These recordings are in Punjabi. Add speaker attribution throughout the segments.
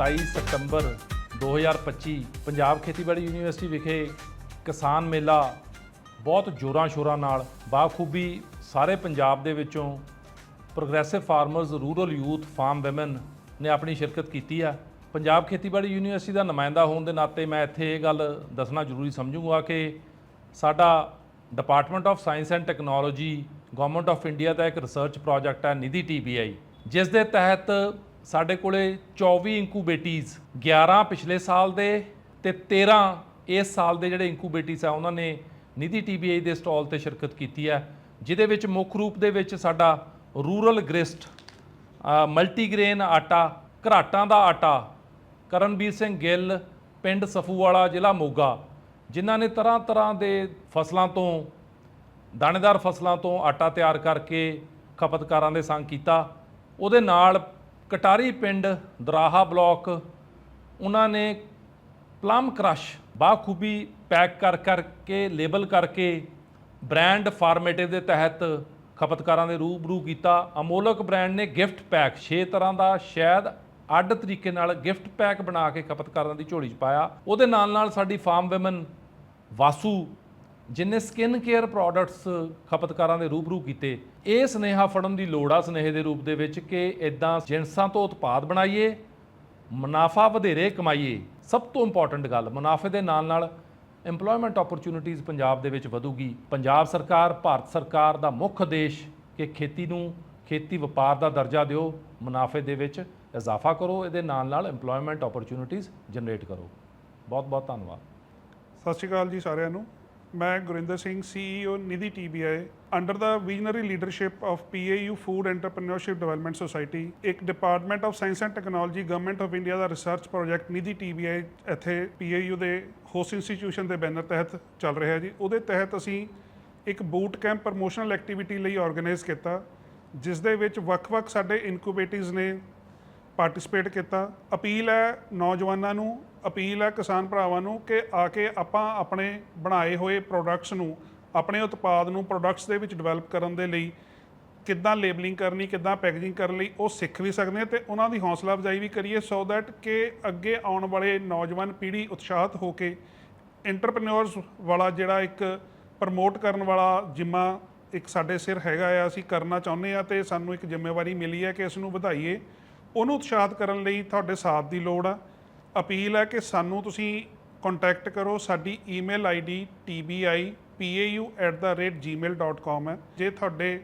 Speaker 1: 27 ਸਤੰਬਰ 2025 ਪੰਜਾਬ ਖੇਤੀਬਾੜੀ ਯੂਨੀਵਰਸਿਟੀ ਵਿਖੇ ਕਿਸਾਨ ਮੇਲਾ ਬਹੁਤ ਜੋਰਾਂ ਸ਼ੋਰਾਂ ਨਾਲ ਬਾਖੂਬੀ ਸਾਰੇ ਪੰਜਾਬ ਦੇ ਵਿੱਚੋਂ progressive farmers rural youth farm women ਨੇ ਆਪਣੀ ਸ਼ਿਰਕਤ ਕੀਤੀ ਹੈ ਪੰਜਾਬ ਖੇਤੀਬਾੜੀ ਯੂਨੀਵਰਸਿਟੀ ਦਾ ਨੁਮਾਇੰਦਾ ਹੋਣ ਦੇ ਨਾਤੇ ਮੈਂ ਇੱਥੇ ਇਹ ਗੱਲ ਦੱਸਣਾ ਜ਼ਰੂਰੀ ਸਮਝੂੰਗਾ ਕਿ ਸਾਡਾ department of science and technology government of India ਦਾ ਇੱਕ ਰਿਸਰਚ ਪ੍ਰੋਜੈਕਟ ਹੈ ਨਿਧੀ ਟੀਬੀਆਈ ਜਿਸ ਦੇ ਤਹਿਤ ਸਾਡੇ ਕੋਲੇ 24 ਇਨਕੂਬੇਟੀਜ਼ 11 ਪਿਛਲੇ ਸਾਲ ਦੇ ਤੇ 13 ਇਸ ਸਾਲ ਦੇ ਜਿਹੜੇ ਇਨਕੂਬੇਟੀਜ਼ ਆ, ਉਹਨਾਂ ਨੇ ਨਿਧੀ ਟੀਬੀਆਈ ਦੇ ਸਟਾਲ ਤੇ ਸ਼ਿਰਕਤ ਕੀਤੀ ਹੈ, ਜਿਹਦੇ ਵਿੱਚ ਮੁੱਖ ਰੂਪ ਦੇ ਵਿੱਚ ਸਾਡਾ ਰੂਰਲ ਗ੍ਰਿਸਟ ਮਲਟੀਗ੍ਰੇਨ ਆਟਾ, ਘਰਾਟਾਂ ਦਾ ਆਟਾ ਕਰਨਵੀਰ ਸਿੰਘ ਗਿੱਲ, ਪਿੰਡ ਸਫੂਵਾਲਾ, ਜ਼ਿਲ੍ਹਾ ਮੋਗਾ, ਜਿਨ੍ਹਾਂ ਨੇ ਤਰ੍ਹਾਂ ਤਰ੍ਹਾਂ ਦੇ ਫਸਲਾਂ ਤੋਂ, ਦਾਣੇਦਾਰ ਫਸਲਾਂ ਤੋਂ ਆਟਾ ਤਿਆਰ ਕਰਕੇ ਖਪਤਕਾਰਾਂ ਦੇ ਸੰਗ ਕੀਤਾ, ਉਹਦੇ ਨਾਲ ਕਟਾਰੀ ਪਿੰਡ ਦਰਾਹਾ ਬਲਾਕ, ਉਹਨਾਂ ਨੇ ਪਲਮ ਕ੍ਰਸ਼ ਬਾਖੂਬੀ ਪੈਕ ਕਰ ਕਰਕੇ, ਲੇਬਲ ਕਰਕੇ ਬ੍ਰਾਂਡ ਫਾਰਮੇਟਿਵ ਦੇ ਤਹਿਤ ਖਪਤਕਾਰਾਂ ਦੇ ਰੂਬਰੂ ਕੀਤਾ। ਅਮੋਲਕ ਬ੍ਰਾਂਡ ਨੇ ਗਿਫਟ ਪੈਕ 6 ਤਰ੍ਹਾਂ ਦਾ, ਸ਼ਾਇਦ ਅੱਡ ਤਰੀਕੇ ਨਾਲ ਗਿਫਟ ਪੈਕ ਬਣਾ ਕੇ ਖਪਤਕਾਰਾਂ ਦੀ ਝੋਲੀ 'ਚ ਪਾਇਆ। ਉਹਦੇ ਨਾਲ ਨਾਲ ਸਾਡੀ ਫਾਰਮ ਔਮਨ ਵਾਸੂ ਜਿਨੇ ਸਕਿਨ ਕੇਅਰ ਪ੍ਰੋਡਕਟਸ ਖਪਤਕਾਰਾਂ ਦੇ ਰੂਬਰੂ ਕੀਤੇ, ਇਹ ਸਨੇਹਾ ਫੜਨ ਦੀ ਲੋੜ ਆ ਸਨੇਹੇ ਦੇ ਰੂਪ ਦੇ ਵਿੱਚ ਕਿ ਇਦਾਂ ਜਿੰਸਾਂ ਤੋਂ ਉਤਪਾਦ ਬਣਾਈਏ, ਮੁਨਾਫਾ ਵਧੇਰੇ ਕਮਾਈਏ, ਸਭ ਤੋਂ ਇੰਪੋਰਟੈਂਟ ਗੱਲ, ਮੁਨਾਫੇ ਦੇ ਨਾਲ ਨਾਲ EMPLOYMENT ਓਪਰਚੁਨਿਟੀਜ਼ ਪੰਜਾਬ ਦੇ ਵਿੱਚ ਵਧੂਗੀ। ਪੰਜਾਬ ਸਰਕਾਰ, ਭਾਰਤ ਸਰਕਾਰ ਦਾ ਮੁੱਖ ਉਦੇਸ਼ ਕਿ ਖੇਤੀ ਨੂੰ, ਖੇਤੀ ਵਪਾਰ ਦਾ ਦਰਜਾ ਦਿਓ, ਮੁਨਾਫੇ ਦੇ ਵਿੱਚ ਇਜ਼ਾਫਾ ਕਰੋ, ਇਹਦੇ ਨਾਲ ਨਾਲ EMPLOYMENT ਓਪਰਚੁਨਿਟੀਜ਼ ਜਨਰੇਟ ਕਰੋ। ਬਹੁਤ ਬਹੁਤ ਧੰਨਵਾਦ।
Speaker 2: ਸਤਿ ਸ਼੍ਰੀ ਅਕਾਲ ਜੀ ਸਾਰਿਆਂ ਨੂੰ। ਮੈਂ Gurinder Singh CEO Nidhi TBI under the visionary leadership of PAU food entrepreneurship development society ਇੱਕ department of science and technology government of India the research project Nidhi TBI ਇੱਥੇ PAU ਦੇ ਹੋਸਟ ਇੰਸਟੀਟਿਊਸ਼ਨ ਦੇ ਬੈਨਰ ਤਹਿਤ ਚੱਲ ਰਿਹਾ ਜੀ। ਉਹਦੇ ਤਹਿਤ ਅਸੀਂ ਇੱਕ ਬੂਟ ਕੈਂਪ ਪ੍ਰਮੋਸ਼ਨਲ ਐਕਟੀਵਿਟੀ ਲਈ ਆਰਗੇਨਾਈਜ਼ ਕੀਤਾ, ਜਿਸ ਦੇ ਵਿੱਚ ਵੱਖ-ਵੱਖ ਸਾਡੇ ਇਨਕੂਬੇਟਿਵਸ ਨੇ ਪਾਰਟਿਸਿਪੇਟ ਕੀਤਾ। ਅਪੀਲ ਹੈ ਨੌਜਵਾਨਾਂ ਨੂੰ ਅਪੀਲ ਹੈ ਕਿਸਾਨ ਭਰਾਵਾਂ ਨੂੰ ਕਿ ਆ ਕੇ ਆਪਾਂ ਆਪਣੇ ਬਣਾਏ ਹੋਏ ਪ੍ਰੋਡਕਟਸ ਨੂੰ, ਆਪਣੇ ਉਤਪਾਦ ਨੂੰ ਪ੍ਰੋਡਕਟਸ ਦੇ ਵਿੱਚ ਡਿਵੈਲਪ ਕਰਨ ਦੇ ਲਈ ਕਿੱਦਾਂ ਲੇਬਲਿੰਗ ਕਰਨੀ, ਕਿੱਦਾਂ ਪੈਕੇਜਿੰਗ ਕਰਨ ਲਈ ਉਹ ਸਿੱਖ ਵੀ ਸਕਦੇ ਆ ਤੇ ਉਹਨਾਂ ਦੀ ਹੌਸਲਾ ਅਫਜ਼ਾਈ ਵੀ ਕਰੀਏ ਸੋ ਦੈਟ ਕਿ ਅੱਗੇ ਆਉਣ ਵਾਲੇ ਨੌਜਵਾਨ ਪੀੜ੍ਹੀ ਉਤਸ਼ਾਹਤ ਹੋ ਕੇ ਐਂਟਰਪ੍ਰੈਨਿਓਰਸ ਵਾਲਾ ਜਿਹੜਾ ਇੱਕ ਪ੍ਰਮੋਟ ਕਰਨ ਵਾਲਾ ਜਿੰਮਾ ਇੱਕ ਸਾਡੇ ਸਿਰ ਹੈਗਾ ਆ, ਅਸੀਂ ਕਰਨਾ ਚਾਹੁੰਦੇ ਆ ਤੇ ਸਾਨੂੰ ਇੱਕ ਜ਼ਿੰਮੇਵਾਰੀ ਮਿਲੀ ਹੈ ਕਿ ਇਸ ਨੂੰ ਵਧਾਈਏ। ਉਹਨੂੰ ਉਤਸ਼ਾਹਤ ਕਰਨ ਲਈ ਤੁਹਾਡੇ ਸਾਥ ਦੀ ਲੋੜ ਆ। ਅਪੀਲ ਹੈ ਕਿ ਸਾਨੂੰ ਤੁਸੀਂ ਕੰਟੈਕਟ ਕਰੋ, ਸਾਡੀ ਈਮੇਲ ਆਈਡੀ tbipau@gmail.com ਹੈ। ਜੇ ਤੁਹਾਡੇ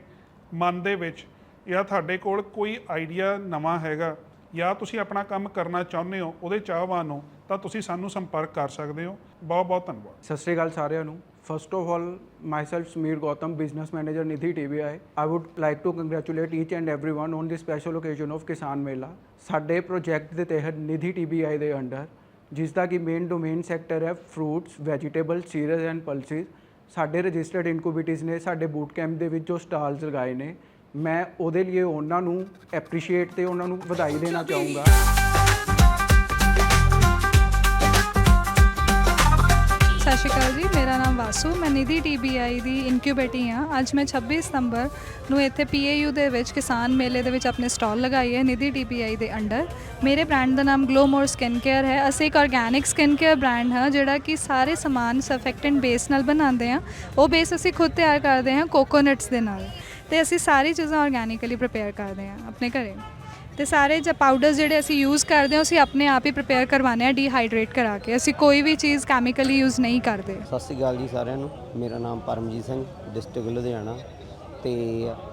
Speaker 2: ਮਨ ਦੇ ਵਿੱਚ ਜਾਂ ਤੁਹਾਡੇ ਕੋਲ ਕੋਈ ਆਈਡੀਆ ਨਵਾਂ ਹੈਗਾ ਜਾਂ ਤੁਸੀਂ ਆਪਣਾ ਕੰਮ ਕਰਨਾ ਚਾਹੁੰਦੇ ਹੋ ਉਹਦੇ ਚਾਹਵਾਨ ਹੋ ਤਾਂ ਤੁਸੀਂ ਸਾਨੂੰ ਸੰਪਰਕ ਕਰ ਸਕਦੇ ਹੋ ਬਹੁਤ ਬਹੁਤ ਧੰਨਵਾਦ
Speaker 3: ਸਤਿ ਸ਼੍ਰੀ ਅਕਾਲ ਸਾਰਿਆਂ ਨੂੰ first of all myself Sameer Gautam business manager Nidhi TBI I would like to congratulate each and everyone on this special occasion of Kisan Mela ਸਾਡੇ ਪ੍ਰੋਜੈਕਟ ਦੇ ਤਹਿਤ ਨਿਧੀ TBI ਦੇ ਅੰਡਰ ਜਿਸ ਦਾ ਕਿ ਮੇਨ ਡੋਮੇਨ ਸੈਕਟਰ ਹੈ fruits vegetable cereals and pulses ਸਾਡੇ ਰਜਿਸਟਰਡ ਇਨਕੂਬੇਟਿਵਸ ਨੇ ਸਾਡੇ ਬੂਟ ਕੈਂਪ ਦੇ ਵਿੱਚ ਜੋ ਸਟਾਲਸ ਲਗਾਏ ਨੇ ਮੈਂ ਉਹਦੇ ਲਈ ਉਹਨਾਂ ਨੂੰ ਐਪਰੀਸ਼ੀਏਟ ਤੇ ਉਹਨਾਂ ਨੂੰ ਵਧਾਈ ਦੇਣਾ ਚਾਹੂੰਗਾ।
Speaker 4: ਸਤਿ ਸ਼੍ਰੀ ਅਕਾਲ ਜੀ ਮੇਰਾ ਨਾਮ ਵਾਸੂ ਮੈਂ ਨਿਧੀ TBI ਦੀ ਇਨਕਿਊਬੇਟੀ ਹਾਂ ਅੱਜ ਮੈਂ 26 ਸਤੰਬਰ ਨੂੰ ਇੱਥੇ PAU ਦੇ ਵਿੱਚ ਕਿਸਾਨ ਮੇਲੇ ਦੇ ਵਿੱਚ ਆਪਣੇ ਸਟਾਲ ਲਗਾਈ ਹੈ ਨਿਧੀ TBI ਦੇ ਅੰਡਰ। ਮੇਰੇ ਬ੍ਰਾਂਡ ਦਾ ਨਾਮ ਗਲੋਮੋਰ ਸਕਿਨ ਕੇਅਰ ਹੈ। ਅਸੀਂ ਇੱਕ ਆਰਗੈਨਿਕ ਸਕਿਨ ਕੇਅਰ ਬ੍ਰਾਂਡ ਹਾਂ ਜਿਹੜਾ ਕਿ ਸਾਰੇ ਸਮਾਨ ਸਰਫੈਕਟੈਂਟ ਬੇਸ ਨਾਲ ਬਣਾਉਂਦੇ ਹਾਂ। ਉਹ ਬੇਸ ਅਸੀਂ ਖੁਦ ਤਿਆਰ ਕਰਦੇ ਹਾਂ ਕੋਕੋਨਟਸ ਦੇ ਨਾਲ। ਤੇ ਅਸੀਂ ਸਾਰੀ ਚੀਜ਼ਾਂ ਆਰਗੈਨਿਕਲੀ ਪ੍ਰਪੇਅਰ ਕਰਦੇ ਹਾਂ ਆਪਣੇ ਘਰੇ। ਤੇ ਸਾਰੇ ਜ ਪਾਊਡਰਸ ਜਿਹੜੇ ਅਸੀਂ ਯੂਜ਼ ਕਰਦੇ ਹਾਂ, ਅਸੀਂ ਆਪਣੇ ਆਪ ਹੀ ਪ੍ਰਪੇਅਰ ਕਰਵਾਉਂਦੇ ਹਾਂ ਡੀਹਾਈਡਰੇਟ ਕਰਾ ਕੇ। ਅਸੀਂ ਕੋਈ ਵੀ ਚੀਜ਼ ਕੈਮੀਕਲੀ ਯੂਜ਼ ਨਹੀਂ ਕਰਦੇ।
Speaker 5: ਸਤਿ ਸ਼੍ਰੀ ਅਕਾਲ ਜੀ ਸਾਰਿਆਂ ਨੂੰ। ਮੇਰਾ ਨਾਮ ਪਰਮਜੀਤ ਸਿੰਘ ਡਿਸਟ੍ਰਿਕਟ ਲੁਧਿਆਣਾ। ਤੇ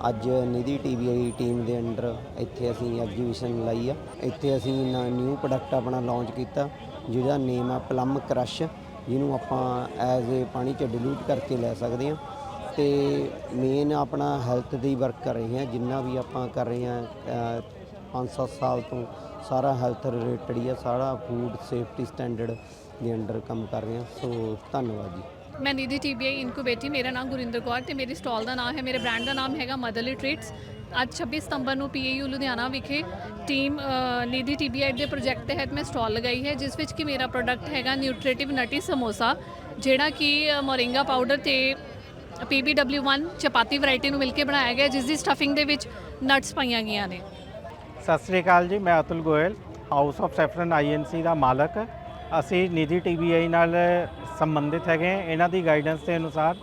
Speaker 5: ਅੱਜ ਨਿਧੀ ਟੀਵੀਆਈ ਟੀਮ ਦੇ ਅੰਡਰ ਇੱਥੇ ਅਸੀਂ ਐਗਜੀਬਿਸ਼ਨ ਲਾਈ ਆ। ਇੱਥੇ ਅਸੀਂ ਨਿਊ ਪ੍ਰੋਡਕਟ ਆਪਣਾ ਲਾਂਚ ਕੀਤਾ, ਜਿਹਦਾ ਨੇਮ ਆ ਪਲਮ ਕ੍ਰਸ਼ ਜਿਹਨੂੰ ਆਪਾਂ ਐਜ਼ ਏ ਪਾਣੀ 'ਚ ਡਿਲੂਟ ਕਰਕੇ ਲੈ ਸਕਦੇ ਹਾਂ। ਤੇ ਮੇਨ ਆਪਣਾ ਹੈਲਥ ਦੀ ਵਰਕ ਕਰ ਰਹੇ ਹਾਂ ਜਿੰਨਾ ਵੀ ਆਪਾਂ ਕਰ ਰਹੇ ਹਾਂ 5-7 ਸਾਲ ਤੋਂ ਸਾਰਾ ਹੈਲਥ ਰਿਲੇਟਡ ਹੀ ਆ ਸਾਰਾ ਫੂਡ ਸੇਫਟੀ ਸਟੈਂਡਰਡ ਦੇ ਅੰਡਰ ਕੰਮ ਕਰ ਰਹੇ ਹਾਂ ਸੋ ਧੰਨਵਾਦ ਜੀ।
Speaker 6: ਮੈਂ ਨਿਧੀ ਟੀਬੀਆਈ ਇਨਕੂਬੇਟੀ ਮੇਰਾ ਨਾਮ ਗੁਰਿੰਦਰ ਕੌਰ ਤੇ ਮੇਰੀ ਸਟਾਲ ਦਾ ਨਾਮ ਹੈ ਮੇਰੇ ਬ੍ਰਾਂਡ ਦਾ ਨਾਮ ਹੈਗਾ ਮਦਰਲੀ ਟ੍ਰੀਟਸ ਅੱਜ 26 ਸਤੰਬਰ ਨੂੰ ਪੀਏਯੂ ਲੁਧਿਆਣਾ ਵਿਖੇ ਟੀਮ ਅ, ਨਿਧੀ ਟੀਬੀਆਈ ਦੇ ਪ੍ਰੋਜੈਕਟ ਤਹਿਤ ਮੈਂ ਸਟਾਲ ਲਗਾਈ ਹੈ ਜਿਸ ਵਿੱਚ ਕਿ ਮੇਰਾ ਪ੍ਰੋਡਕਟ ਹੈਗਾ ਨਿਊਟ੍ਰੀਟਿਵ ਨਟੀ ਸਮੋਸਾ ਜਿਹੜਾ ਕਿ ਮੋਰਿੰਗਾ ਪਾਊਡਰ ਤੇ PBW1 ਚਪਾਤੀ ਵੈਰਾਈਟੀ ਨੂੰ ਮਿਲ ਕੇ ਬਣਾਇਆ ਗਿਆ ਜਿਸ ਦੀ ਸਟਫਿੰਗ ਦੇ ਵਿੱਚ ਨਟਸ ਪਾਈਆਂ ਗਈਆਂ ਨੇ।
Speaker 7: ਸਤਿ ਸ੍ਰੀ ਅਕਾਲ ਜੀ, ਮੈਂ Atul Goyal house of saffron INC ਦਾ ਮਾਲਕ। ਅਸੀਂ ਨਿਧੀ ਟੀਬੀਆਈ ਨਾਲ ਸੰਬੰਧਿਤ ਹੈਗੇ ਇਹਨਾਂ ਦੀ ਗਾਈਡੈਂਸ ਦੇ ਅਨੁਸਾਰ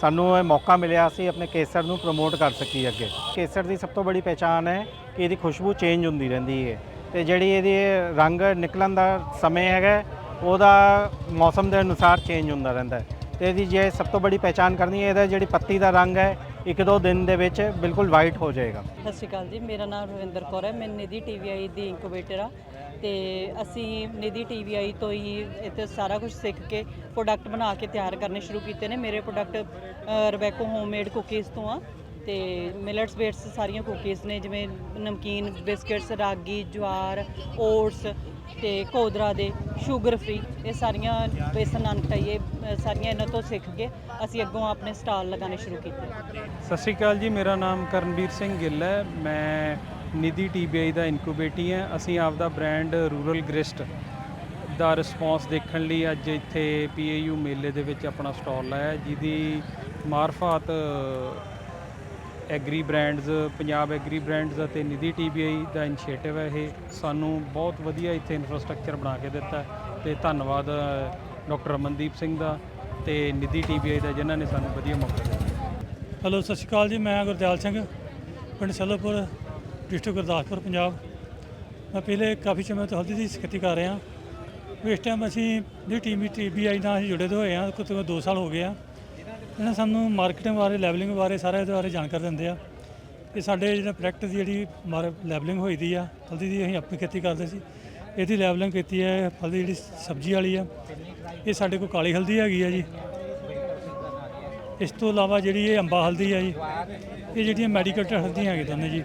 Speaker 7: ਸਾਨੂੰ ਇਹ ਮੌਕਾ ਮਿਲਿਆ, ਅਸੀਂ ਆਪਣੇ ਕੇਸਰ ਨੂੰ ਪ੍ਰਮੋਟ ਕਰ ਸਕੀਏ ਅੱਗੇ। ਕੇਸਰ ਦੀ ਸਭ ਤੋਂ ਬੜੀ ਪਹਿਚਾਣ ਹੈ ਕਿ ਇਹਦੀ ਖੁਸ਼ਬੂ ਚੇਂਜ ਹੁੰਦੀ ਰਹਿੰਦੀ ਹੈ। ਤੇ ਜਿਹੜੀ ਇਹਦੀ ਰੰਗ ਨਿਕਲਣ ਦਾ ਸਮੇਂ ਹੈਗਾ, ਉਹਦਾ ਮੌਸਮ ਦੇ ਅਨੁਸਾਰ ਚੇਂਜ ਹੁੰਦਾ ਰਹਿੰਦਾ ਹੈ। ਤੇ ਇਹਦੀ ਜੇ ਸਭ ਤੋਂ ਬੜੀ ਪਹਿਚਾਣ ਕਰਨੀ ਹੈ, ਇਹਦਾ ਜਿਹੜੀ ਪੱਤੀ ਦਾ ਰੰਗ ਹੈ, ਇੱਕ ਦੋ ਦਿਨ ਦੇ ਵਿੱਚ ਬਿਲਕੁਲ ਵਾਈਟ ਹੋ ਜਾਏਗਾ।
Speaker 8: ਸਤਿ ਸ਼੍ਰੀ ਅਕਾਲ ਜੀ, ਮੇਰਾ ਨਾਮ ਰਵਿੰਦਰ ਕੌਰ ਹੈ, ਮੈਂ ਨਿਧੀ ਟੀਵੀਆਈ ਦੀ ਇਨਕੂਬੇਟਰ ਆ ਤੇ ਅਸੀਂ ਨਿਧੀ ਟੀਵੀਆਈ ਤੋਂ ਹੀ ਇੱਥੇ ਸਾਰਾ ਕੁਝ ਸਿੱਖ ਕੇ ਪ੍ਰੋਡਕਟ ਬਣਾ ਕੇ ਤਿਆਰ ਕਰਨੇ ਸ਼ੁਰੂ ਕੀਤੇ ਨੇ। ਮੇਰੇ ਪ੍ਰੋਡਕਟ ਰਬੈਕੋ ਹੋਮਮੇਡ ਕੁਕੀਜ਼ ਤੋਂ ਆ। ਤੇ ਮਿਲਟਸ ਬੇਟਸ ਸਾਰੀਆਂ ਕੁਕੀਜ਼ ਨੇ, ਜਿਵੇਂ ਨਮਕੀਨ ਬਿਸਕਟਸ, ਰਾਗੀ, ਜਵਾਰ, ਓਟਸ ਤੇ ਕੋਦਰਾ ਦੇ, ਸ਼ੂਗਰ ਫ੍ਰੀ ਇਹ ਸਾਰੀਆਂ ਬੇਸਨ ਨਾਨਕਟਾਈ ਇਹ, ਸਾਰੀਆਂ ਇਹਨਾਂ ਤੋਂ ਸਿੱਖ ਕੇ ਅਸੀਂ ਅੱਗੋਂ ਆਪਣੇ ਸਟਾਲ ਲਗਾਉਣੇ ਸ਼ੁਰੂ ਕੀਤੇ।
Speaker 9: ਸਤਿ ਸ਼੍ਰੀ ਅਕਾਲ ਜੀ, ਮੇਰਾ ਨਾਮ ਕਰਨਵੀਰ ਸਿੰਘ ਗਿੱਲ ਹੈ। ਮੈਂ ਨਿਧੀ ਟੀਬੀਆਈ ਦਾ ਇਨਕੂਬੇਟੀ ਹਾਂ ਅਸੀਂ ਆਪਦਾ ਬ੍ਰਾਂਡ ਰੂਰਲ ਗ੍ਰਿਸਟ ਦਾ ਰਿਸਪੌਂਸ ਦੇਖਣ ਲਈ ਅੱਜ ਇੱਥੇ ਪੀਏਯੂ ਮੇਲੇ ਦੇ ਵਿੱਚ ਆਪਣਾ ਸਟਾਲ ਲਾਇਆ ਜਿਹਦੀ ਮਾਰਫਤ agri brands, Punjab agri brands ਅਤੇ ਨਿਧੀ ਟੀਬੀਆਈ ਦਾ ਇਨੀਸ਼ੀਏਟਿਵ ਹੈ ਇਹ। ਸਾਨੂੰ ਬਹੁਤ ਵਧੀਆ ਇੱਥੇ ਇਨਫਰਾਸਟ੍ਰਕਚਰ ਬਣਾ ਕੇ ਦਿੱਤਾ ਹੈ ਤੇ ਧੰਨਵਾਦ ਡਾਕਟਰ ਅਮਨਦੀਪ ਸਿੰਘ ਦਾ ਤੇ ਨਿਧੀ ਟੀਬੀਆਈ ਦਾ ਜਿਨ੍ਹਾਂ ਨੇ ਸਾਨੂੰ ਵਧੀਆ ਮੌਕਾ ਦਿੱਤਾ।
Speaker 10: ਹੈਲੋ, ਸਤਿ ਸ਼੍ਰੀ ਅਕਾਲ ਜੀ, ਮੈਂ ਗੁਰਦਿਆਲ ਸਿੰਘ, ਪਿੰਡ ਸੈਲੋਪੁਰ ਡਿਸਟ੍ਰਿਕਟ ਗੁਰਦਾਸਪੁਰ, ਪੰਜਾਬ। ਮੈਂ ਪਹਿਲੇ ਕਾਫੀ ਸਮੇਂ ਤੋਂ ਹਲਦੀ ਦੀ ਸਖਤੀ ਕਰ ਰਿਹਾ। ਇਸ ਟਾਈਮ ਅਸੀਂ ਜਿਹੜੀ ਟੀਮ ਟੀਬੀਆਈ ਨਾਲ ਅਸੀਂ ਜੁੜੇ ਹੋਏ ਹੋਏ ਹਾਂ, ਕੁਝ 2 ਸਾਲ ਹੋ ਗਏ ਆ। ਇਹਨਾਂ ਸਾਨੂੰ ਮਾਰਕੀਟਿੰਗ ਬਾਰੇ ਲੈਵਲਿੰਗ ਬਾਰੇ ਸਾਰੇ ਇਹਦੇ ਬਾਰੇ ਜਾਣਕਾਰੀ ਦਿੰਦੇ ਆ ਇਹ ਸਾਡੇ ਜਿਹੜਾ ਪ੍ਰੋਡਕਟ ਦੀ ਜਿਹੜੀ ਮਾਰ ਲੈਵਲਿੰਗ ਹੋਈ ਦੀ ਆ ਹਲਦੀ ਦੀ ਅਸੀਂ ਆਪਣੀ ਖੇਤੀ ਕਰਦੇ ਸੀ। ਇਹਦੀ ਲੈਵਲਿੰਗ ਕੀਤੀ ਹੈ ਹਲਦੀ ਜਿਹੜੀ ਸਬਜ਼ੀ ਵਾਲੀ ਆ, ਇਹ ਸਾਡੇ ਕੋਲ ਕਾਲੀ ਹਲਦੀ ਹੈਗੀ ਆ ਜੀ। ਇਸ ਤੋਂ ਇਲਾਵਾ ਜਿਹੜੀ ਇਹ ਅੰਬਾ ਹਲਦੀ ਆ ਜੀ, ਇਹ ਜਿਹੜੀਆਂ ਮੈਡੀਕਲ ਹਲਦੀਆਂ ਹੈਗੀਆਂ ਦੋਨੇ ਜੀ।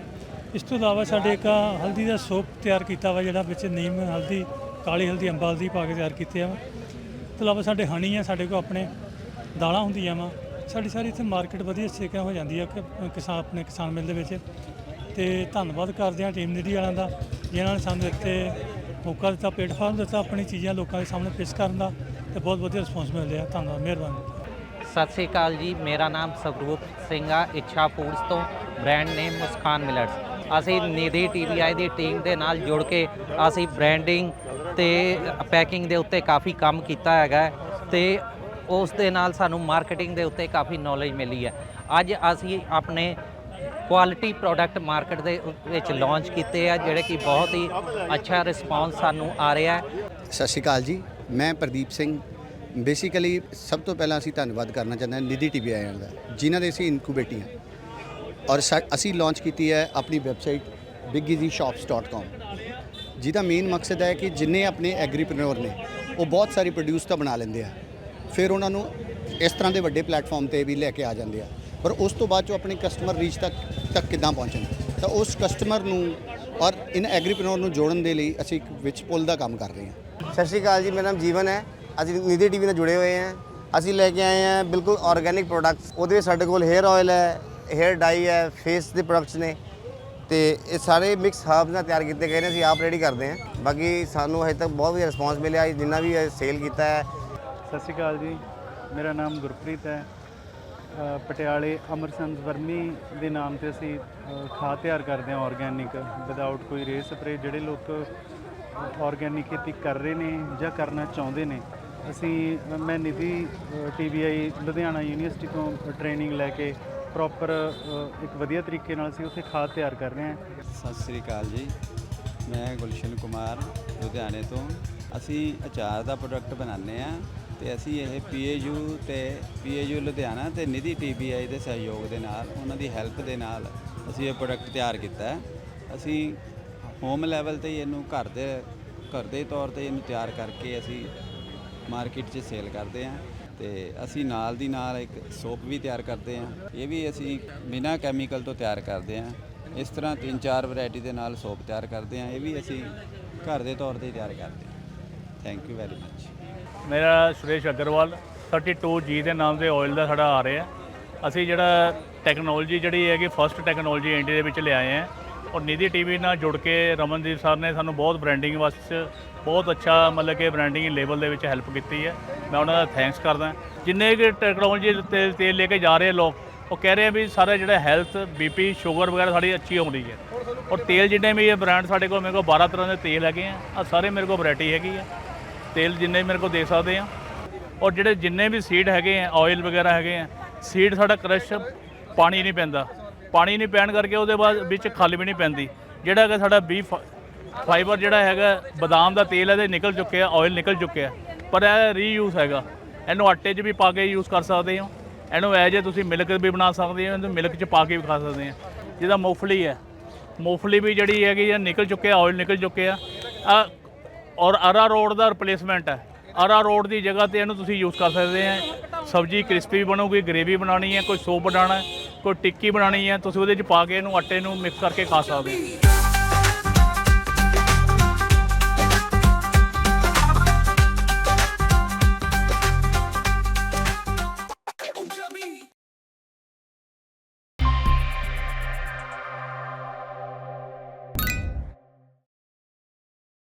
Speaker 10: ਇਸ ਤੋਂ ਇਲਾਵਾ ਸਾਡੇ ਇੱਕ ਹਲਦੀ ਦਾ ਸੋਪ ਤਿਆਰ ਕੀਤਾ ਵਾ, ਜਿਹੜਾ ਵਿੱਚ ਨੀਮ ਹਲਦੀ, ਕਾਲੀ ਹਲਦੀ, ਅੰਬਾ ਹਲਦੀ ਪਾ ਕੇ ਤਿਆਰ ਕੀਤੇ ਆ। ਵਾ ਇਸ ਤੋਂ ਇਲਾਵਾ ਸਾਡੇ ਹਣੀ ਆ, ਸਾਡੇ ਕੋਲ ਆਪਣੇ ਦਾਲਾਂ ਹੁੰਦੀਆਂ ਵਾ ਸਾਡੀ ਸਾਰੀ ਇੱਥੇ ਮਾਰਕੀਟ ਵਧੀਆ ਤਰੀਕੇ ਨਾਲ ਹੋ ਜਾਂਦੀ ਹੈ ਕਿ- ਕਿਸਾਨ ਆਪਣੇ ਕਿਸਾਨ ਮੇਲੇ ਦੇ ਵਿੱਚ। ਤੇ ਧੰਨਵਾਦ ਕਰਦੇ ਹਾਂ ਟੀਮ ਨਿਧੀ ਵਾਲਿਆਂ ਦਾ, ਜਿਨ੍ਹਾਂ ਨੇ ਸਾਨੂੰ ਇੱਥੇ ਮੌਕਾ ਦਿੱਤਾ, ਪਲੇਟਫਾਰਮ ਦਿੱਤਾ ਆਪਣੀ ਚੀਜ਼ਾਂ ਲੋਕਾਂ ਦੇ ਸਾਹਮਣੇ ਪੇਸ਼ ਕਰਨ ਦਾ ਤੇ ਬਹੁਤ ਵਧੀਆ ਰਿਸਪੌਂਸ ਮਿਲ ਰਿਹਾ। ਧੰਨਵਾਦ, ਮਿਹਰਬਾਨੀ।
Speaker 11: ਸਤਿ ਸ੍ਰੀ ਅਕਾਲ ਜੀ, ਮੇਰਾ ਨਾਮ ਸਵਰੂਪ ਸਿੰਘ ਆ, ਇੱਛਾ ਫੂਡਸ ਤੋਂ ਬ੍ਰਾਂਡ ਨੇਮ ਮੁਸਕਾਨ ਮਿਲਟਸ ਅਸੀਂ ਨਿਧੀ ਟੀਵੀਆਈ ਦੀ ਟੀਮ ਦੇ ਨਾਲ ਜੁੜ ਕੇ ਅਸੀਂ ਬ੍ਰਾਂਡਿੰਗ ਤੇ ਪੈਕਿੰਗ ਦੇ ਉੱਤੇ ਕਾਫੀ ਕੰਮ ਕੀਤਾ ਹੈਗਾ ਹੈ। ਤੇ ਉਸ ਦੇ ਨਾਲ ਸਾਨੂੰ ਮਾਰਕੀਟਿੰਗ ਦੇ ਉੱਤੇ ਕਾਫੀ ਨੌਲੇਜ ਮਿਲੀ ਹੈ। ਅੱਜ ਅਸੀਂ ਆਪਣੇ ਕੁਆਲਿਟੀ ਪ੍ਰੋਡਕਟ ਮਾਰਕੀਟ ਦੇ ਵਿੱਚ ਲਾਂਚ ਕੀਤੇ ਆ, ਜਿਹੜੇ ਕਿ ਬਹੁਤ ਹੀ ਅੱਛਾ ਰਿਸਪਾਂਸ ਸਾਨੂੰ ਆ ਰਿਹਾ ਹੈ।
Speaker 12: ਸਤਿ ਸ਼੍ਰੀ ਅਕਾਲ ਜੀ, ਮੈਂ ਪ੍ਰਦੀਪ ਸਿੰਘ। ਬੇਸਿਕਲੀ ਸਭ ਤੋਂ ਪਹਿਲਾਂ ਅਸੀਂ ਧੰਨਵਾਦ ਕਰਨਾ ਚਾਹੁੰਦੇ ਹਾਂ ਨਿਧੀ ਟੀਵੀ ਆਇਆਂ ਦਾ, ਜਿਨ੍ਹਾਂ ਦੇ ਅਸੀਂ ਇਨਕੂਬੇਟੀ ਹਾਂ। ਔਰ ਸਾ- ਅਸੀਂ ਲਾਂਚ ਕੀਤੀ ਹੈ ਆਪਣੀ ਵੈਬਸਾਈਟ bigeasyshops.com ਜਿਹਦਾ ਮੇਨ ਮਕਸਦ ਹੈ ਕਿ ਜਿੰਨੇ ਆਪਣੇ ਐਗਰੀਪ੍ਰੈਨਿਓਰ ਨੇ, ਉਹ ਬਹੁਤ ਸਾਰੀ ਪ੍ਰੋਡਿਊਸ ਤਾਂ ਬਣਾ ਲੈਂਦੇ ਆ। ਫਿਰ ਉਹਨਾਂ ਨੂੰ ਇਸ ਤਰ੍ਹਾਂ ਦੇ ਵੱਡੇ ਪਲੇਟਫਾਰਮ ਤੇ ਵੀ ਲੈ ਕੇ ਆ ਜਾਂਦੇ ਆ। ਪਰ ਉਸ ਤੋਂ ਬਾਅਦ 'ਚੋਂ ਆਪਣੇ ਕਸਟਮਰ ਰੀਚ ਤੱਕ ਤੱਕ ਕਿੱਦਾਂ ਪਹੁੰਚਣ? ਤਾਂ ਉਸ ਕਸਟਮਰ ਨੂੰ ਔਰ ਇਨ ਐਗਰੀਪ੍ਰੈਨਿਓਰ ਨੂੰ ਜੋੜਨ ਦੇ ਲਈ ਅਸੀਂ ਇੱਕ ਵਿੱਚ ਪੁਲ ਦਾ ਕੰਮ ਕਰ ਰਹੇ ਹਾਂ।
Speaker 5: ਸਤਿ ਸ਼੍ਰੀ ਅਕਾਲ ਜੀ, ਮੇਰਾ ਨਾਮ ਜੀਵਨ ਹੈ। ਅਸੀਂ ਨਿਧੀ ਟੀਵੀ ਨਾਲ ਜੁੜੇ ਹੋਏ ਹਾਂ। ਅਸੀਂ ਲੈ ਕੇ ਆਏ ਹਾਂ ਬਿਲਕੁਲ ਆਰਗੇਨਿਕ ਪ੍ਰੋਡਕਟਸ ਉਹਦੇ ਵਿੱਚ ਸਾਡੇ ਕੋਲ ਹੇਅਰ ਆਇਲ ਹੈ ਹੇਅਰ ਡਾਈ ਹੈ ਫੇਸ ਦੇ ਪ੍ਰੋਡਕਟਸ ਨੇ। ਤੇ ਇਹ ਸਾਰੇ ਮਿਕਸ ਹਰਬਸ ਨਾਲ ਤਿਆਰ ਕੀਤੇ ਗਏ ਨੇ, ਅਸੀਂ ਆਪ ਰੈਡੀ ਕਰਦੇ ਹਾਂ। ਬਾਕੀ ਸਾਨੂੰ ਅਜੇ ਤੱਕ ਬਹੁਤ ਵਧੀਆ ਰਿਸਪਾਂਸ ਮਿਲਿਆ। ਜਿੰਨਾ ਵੀ ਸੇਲ ਕੀਤਾ ਹੈ
Speaker 9: ਸਤਿ ਸ਼੍ਰੀ ਅਕਾਲ ਜੀ। ਮੇਰਾ ਨਾਮ ਗੁਰਪ੍ਰੀਤ ਹੈ। ਅ, ਪਟਿਆਲੇ ਅਮਰਸੰਦ ਵਰਮੀ ਦੇ ਨਾਮ ਤੇ ਅਸੀਂ ਅ, ਖਾਦ ਤਿਆਰ ਕਰਦੇ ਹਾਂ ਆਰਗੈਨਿਕ ਵਿਦਆਊਟ ਕੋਈ ਰੇ ਸਪਰੇ ਜਿਹੜੇ ਲੋਕ ਆਰਗੈਨਿਕ ਖੇਤੀ ਕਰ ਰਹੇ ਨੇ ਜਾਂ ਕਰਨਾ ਚਾਹੁੰਦੇ ਨੇ ਅਸੀਂ ਮੈਂ ਨਿਧੀ ਟੀਵੀਆਈ ਲੁਧਿਆਣਾ ਯੂਨੀਵਰਸਿਟੀ ਤੋਂ ਟ੍ਰੇਨਿੰਗ ਲੈ ਕੇ ਪ੍ਰੋਪਰ ਇੱਕ ਵਧੀਆ ਤਰੀਕੇ ਨਾਲ ਅਸੀਂ ਉੱਥੇ ਖਾਦ ਤਿਆਰ ਕਰ ਰਹੇ ਹਾਂ।
Speaker 13: ਸਤਿ ਸ੍ਰੀ ਅਕਾਲ ਜੀ। ਮੈਂ ਗੁਲਸ਼ਨ ਕੁਮਾਰ ਲੁਧਿਆਣੇ ਤੋਂ। ਅਸੀਂ ਅਚਾਰ ਦਾ ਪ੍ਰੋਡਕਟ ਬਣਾਉਂਦੇ ਆ ਤੇ ਅਸੀਂ ਇਹ ਪੀਏਯੂ ਤੇ ਪੀਏਯੂ ਲੁਧਿਆਣਾ ਤੇ ਨਿਧੀ ਟੀਬੀਆਈ ਦੇ ਸਹਿਯੋਗ ਦੇ ਨਾਲ, ਉਹਨਾਂ ਦੀ ਹੈਲਪ ਦੇ ਨਾਲ ਅਸੀਂ ਇਹ ਪ੍ਰੋਡਕਟ ਤਿਆਰ ਕੀਤਾ ਹੈ। ਅਸੀਂ ਹੋਮ ਲੈਵਲ ਤੇ ਇਹਨੂੰ ਘਰ ਦੇ ਘਰ ਦੇ ਤੌਰ ਤੇ ਇਹਨੂੰ ਤਿਆਰ ਕਰਕੇ ਅਸੀਂ ਮਾਰਕੀਟ 'ਚ ਸੇਲ ਕਰਦੇ ਹਾਂ ਤੇ ਅਸੀਂ ਨਾਲ ਦੀ ਨਾਲ ਇੱਕ ਸੋਪ ਵੀ ਤਿਆਰ ਕਰਦੇ ਹਾਂ। ਇਹ ਵੀ ਅਸੀਂ ਬਿਨਾਂ ਕੈਮੀਕਲ ਤੋਂ ਤਿਆਰ ਕਰਦੇ ਹਾਂ। ਇਸ ਤਰ੍ਹਾਂ ਤਿੰਨ ਚਾਰ ਵੈਰਾਈਟੀ ਦੇ ਨਾਲ ਸੋਪ ਤਿਆਰ ਕਰਦੇ ਹਾਂ। ਇਹ ਵੀ ਅਸੀਂ ਘਰ ਦੇ ਤੌਰ ਤੇ ਹੀ ਤਿਆਰ ਕਰਦੇ ਹਾਂ। ਥੈਂਕ ਯੂ ਵੈਰੀ ਮੱਚ
Speaker 10: ਮੇਰਾ ਸੁਰੇਸ਼ ਅਗਰਵਾਲ 32G ਦੇ ਨਾਮ ਦੇ ਆਇਲ ਦਾ ਸਾਡਾ ਆ ਰਿਹਾ ਅਸੀਂ ਜਿਹੜਾ ਟੈਕਨੋਲੋਜੀ ਜਿਹੜੀ ਹੈਗੀ ਫਸਟ ਟੈਕਨੋਲੋਜੀ ਇੰਡੀਆ ਦੇ ਵਿੱਚ ਲਿਆਏ ਆ ਔਰ ਨਿਧੀ ਟੀਵੀ ਨਾਲ ਜੁੜ ਕੇ ਰਮਨਦੀਪ ਸਰ ਨੇ ਸਾਨੂੰ ਬਹੁਤ ਬ੍ਰਾਂਡਿੰਗ ਵਾਸਤੇ, ਬਹੁਤ ਅੱਛਾ ਮਤਲਬ ਕਿ ਬ੍ਰਾਂਡਿੰਗ ਲੈਵਲ ਦੇ ਵਿੱਚ ਹੈਲਪ ਕੀਤੀ ਹੈ। ਮੈਂ ਉਹਨਾਂ ਦਾ ਥੈਂਕਸ ਕਰਦਾ ਜਿੰਨੇ ਕਿ ਟੈਕਨੋਲੋਜੀ ਤੇ ਤੇਲ ਲੈ ਕੇ ਜਾ ਰਹੇ ਲੋਕ,
Speaker 14: ਉਹ ਕਹਿ ਰਹੇ ਆ ਵੀ ਸਾਰਾ ਜਿਹੜਾ ਹੈਲਥ ਬੀਪੀ ਸ਼ੂਗਰ ਵਗੈਰਾ ਸਾਡੀ ਅੱਛੀ ਆਉਂਦੀ ਹੈ। ਔਰ ਤੇਲ ਜਿੰਨੇ ਵੀ ਇਹ ਬ੍ਰਾਂਡ ਸਾਡੇ ਕੋਲ, ਮੇਰੇ ਕੋਲ 12 ਤਰ੍ਹਾਂ ਦੇ ਤੇਲ ਹੈਗੇ ਆ। ਆ ਸਾਰੇ ਮੇਰੇ ਕੋਲ ਵੈਰਾਈਟੀ ਹੈਗੀ ਆ। ਤੇਲ ਜਿੰਨੇ ਮੇਰੇ ਕੋਲ ਦੇ ਸਕਦੇ ਆ। ਔਰ ਜਿਹੜੇ ਜਿੰਨੇ ਵੀ ਸੀਡ ਹੈਗੇ ਆ ਆਇਲ ਵਗੈਰਾ ਹੈਗੇ ਆ ਸੀਡ ਸਾਡਾ ਕ੍ਰਸ਼ ਪਾਣੀ ਨਹੀਂ ਪੈਂਦਾ। ਪਾਣੀ ਨਹੀਂ ਪੈਣ ਕਰਕੇ ਉਹਦੇ ਬਾਅਦ ਵਿੱਚ ਖੱਲ ਵੀ ਨਹੀਂ ਪੈਂਦੀ। ਜਿਹੜਾ ਹੈਗਾ ਸਾਡਾ ਬੀਫ ਫਾਈਬਰ ਜਿਹੜਾ ਹੈਗਾ, ਬਦਾਮ ਦਾ ਤੇਲ ਇਹਦੇ ਨਿਕਲ ਚੁੱਕਿਆ ਆਇਲ ਨਿਕਲ ਚੁੱਕਿਆ। ਪਰ ਇਹ ਰੀਯੂਜ਼ ਹੈਗਾ। ਇਹਨੂੰ ਆਟੇ 'ਚ ਵੀ ਪਾ ਕੇ ਯੂਜ਼ ਕਰ ਸਕਦੇ ਹੋ। ਇਹਨੂੰ ਐਜ ਜੇ ਤੁਸੀਂ ਮਿਲਕ ਵੀ ਬਣਾ ਸਕਦੇ ਹੋ, ਇਹਨੂੰ ਮਿਲਕ 'ਚ ਪਾ ਕੇ ਵੀ ਖਾ ਸਕਦੇ ਆ ਜਿਹਦਾ ਮੂੰਗਫਲੀ ਹੈ। ਮੂੰਗਫਲੀ ਵੀ ਜਿਹੜੀ ਹੈਗੀ ਆ, ਨਿਕਲ ਚੁੱਕਿਆ ਆਇਲ ਨਿਕਲ ਚੁੱਕਿਆ। ਆ ਔਰ ਅਰਾ ਰੋਡ ਦਾ ਰਿਪਲੇਸਮੈਂਟ ਹੈ। ਅਰਾ ਰੋਡ ਦੀ ਜਗ੍ਹਾ ਤੇ ਇਹਨੂੰ ਤੁਸੀਂ ਯੂਜ਼ ਕਰ ਸਕਦੇ ਆ ਸਬਜ਼ੀ ਕ੍ਰਿਸਪੀ ਬਣੂਗੀ ਗ੍ਰੇਵੀ ਬਣਾਉਣੀ ਹੈ, ਕੋਈ ਸੂਪ ਬਣਾਉਣਾ ਕੋਈ ਟਿੱਕੀ ਬਣਾਉਣੀ ਹੈ, ਤੁਸੀਂ ਉਹਦੇ 'ਚ ਪਾ ਕੇ ਇਹਨੂੰ ਆਟੇ ਨੂੰ ਮਿਕਸ ਕਰਕੇ ਖਾ ਸਕਦੇ ਹੋ।